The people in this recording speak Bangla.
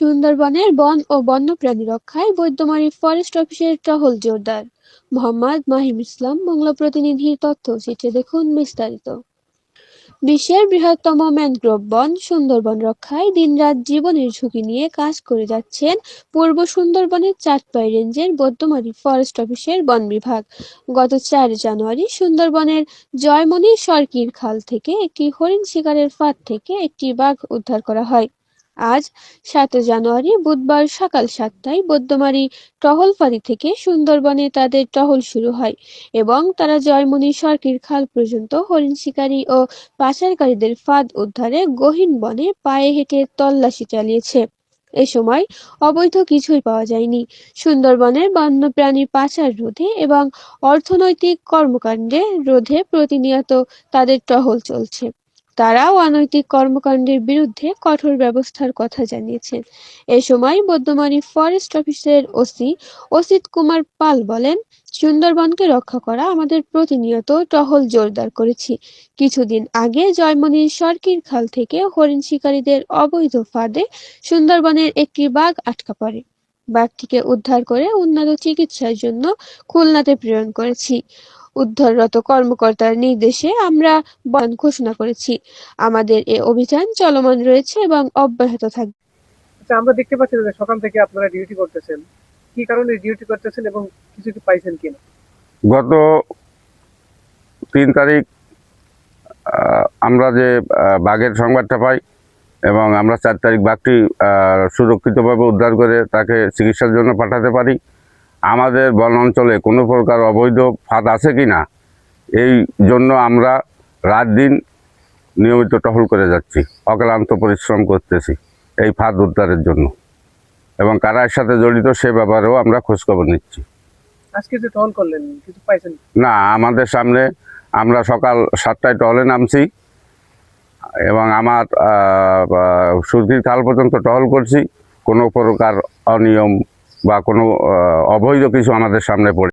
সুন্দরবনের বন ও বন্যপ্রাণী রক্ষায় বৈদ্যমারী ফরেস্ট অফিসের টহল জোরদার। মোহাম্মদ মাহিম ইসলাম, বাংলা প্রতিনিধির তথ্য তথ্যচিত্রে দেখুন বিস্তারিত। বিশ্বের বৃহত্তম ম্যানগ্রোভ বন সুন্দরবন রক্ষায় দিনরাত জীবনের ঝুঁকি নিয়ে কাজ করে যাচ্ছেন পূর্ব সুন্দরবনের চাঁদপাই রেঞ্জের বৈদ্যমারী ফরেস্ট অফিসের বন বিভাগ। গত চার জানুয়ারি সুন্দরবনের জয়মণি সরকির খাল থেকে একটি হরিণ শিকারের ফাঁদ থেকে একটি বাঘ উদ্ধার করা হয়। আজ সাত জানুয়ারি বুধবার সকাল সাতটায় বৈদ্যমারী টহলফাঁড়ি থেকে সুন্দরবনে তাদের টহল শুরু হয় এবং তারা জয়মণি সরকির খাল পর্যন্ত হরিণ শিকারী ও পাচারকারীদের ফাঁদ উদ্ধারে গহীন বনে পায়ে হেঁটে তল্লাশি চালিয়েছে। এ সময় অবৈধ কিছুই পাওয়া যায়নি। সুন্দরবনের বন্যপ্রাণী পাচার রোধে এবং অর্থনৈতিক কর্মকাণ্ডে রোধে প্রতিনিয়ত তাদের টহল চলছে। তারাও অনৈতিক কর্মকাণ্ডের বিরুদ্ধে কঠোর ব্যবস্থার কথা জানিয়েছেন। এ সময় বৈদ্যমারী ফরেস্ট অফিসের ওসি অসিত কুমার পাল বলেন, সুন্দরবনকে রক্ষা করা আমাদের প্রতিনিয়ত টহল জোরদার করেছি। কিছুদিন আগে জয়মনির সরকির খাল থেকে হরিণ শিকারীদের অবৈধ ফাঁদে সুন্দরবনের একটি বাঘ আটকা পড়ে। বাঘটিকে উদ্ধার করে উন্নত চিকিৎসার জন্য খুলনাতে প্রেরণ করেছি। উদ্ধাররত কর্মকর্তার নির্দেশে আমরা বন ঘোষণা করেছি। আমাদের এ অভিযান চলমান রয়েছে এবং অব্যাহত থাকবে। আচ্ছা আমরা দেখতে পাচ্ছি যে সকাল থেকে আপনারা ডিউটি করতেছেন। কি কারণে ডিউটি করতেছেন এবং কিছু কি পাইছেন কিনা গত তিন তারিখ আমরা যে বাঘের সংবাদটা পাই এবং আমরা চার তারিখ বাঘটি সুরক্ষিতভাবে উদ্ধার করে তাকে চিকিৎসার জন্য পাঠাতে পারি। আমাদের বন অঞ্চলে কোনো প্রকার অবৈধ ফাঁদ আছে কি না এই জন্য আমরা রাত দিন নিয়মিত টহল করে যাচ্ছি অক্লান্ত পরিশ্রম করতেছি এই ফাঁদ উদ্ধারের জন্য। এবং কারা এর সাথে জড়িত সে ব্যাপারেও আমরা খোঁজখবর নিচ্ছি। আজকে যে টহল করলেন কিছু পাইছেন? না আমাদের সামনে আমরা সকাল সাতটায় টহলে নামছি এবং আমার সুরকির খাল পর্যন্ত টহল করছি কোনো প্রকার অনিয়ম বা কোনো অবৈধ কিছু আমাদের সামনে পড়ে